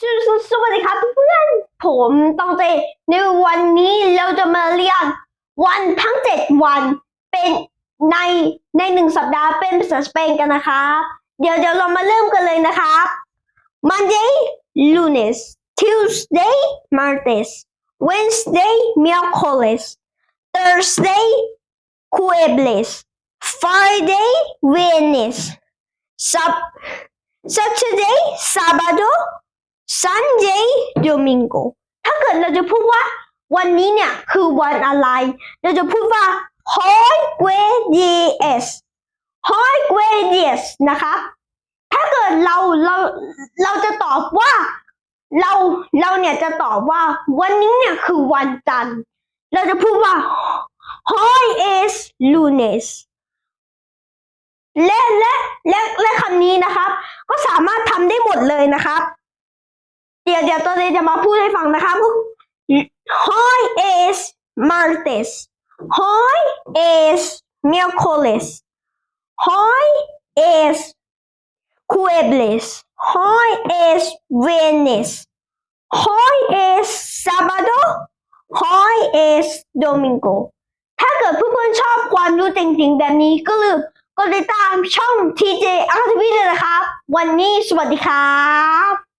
สวสสวัสดีครับเพื่อน ผมต้องเจในวันนี้เราจะมาเรียนวันทั้งเจ็ดวันเป็นในในหนึ่งสัปดาห์เป็นภาษาสเปนกันนะครับ เดี๋ยวเดี๋ยวเรามาเริ่มกันเลยนะครับ Monday lunes Tuesday martes Wednesday miércoles Thursday jueves Friday viernes Sab- Saturday sábado Sunday Domingo ถ้าเกิดเราจะพูดว่า วันนี้เนี่ยคือวันอะไร เราจะพูดว่า Hoy jueves Hoy jueves นะครับถ้าเกิดเราเราเราจะตอบว่า เราเราเนี่ยจะตอบว่า วันนี้เนี่ยคือวันจันทร์ เราจะพูดว่า Hoy es lunes และและและและคำนี้นะครับ ก็สามารถทำได้หมดเลยนะครับ ดี๋ยวเดี๋ยวตัวเองจะมาพูดให้ฟังนะครับ Hoy es martes Hoy es miércoles Hoy es jueves Hoy es viernes Hoy es sábado Hoy es domingo ถ้าเกิดเพื่อนๆชอบความรู้จริงๆแบบนี้ก็ลืมกดติดตามช่อง TJ Academy เลยนะครับ วันนี้สวัสดีครับ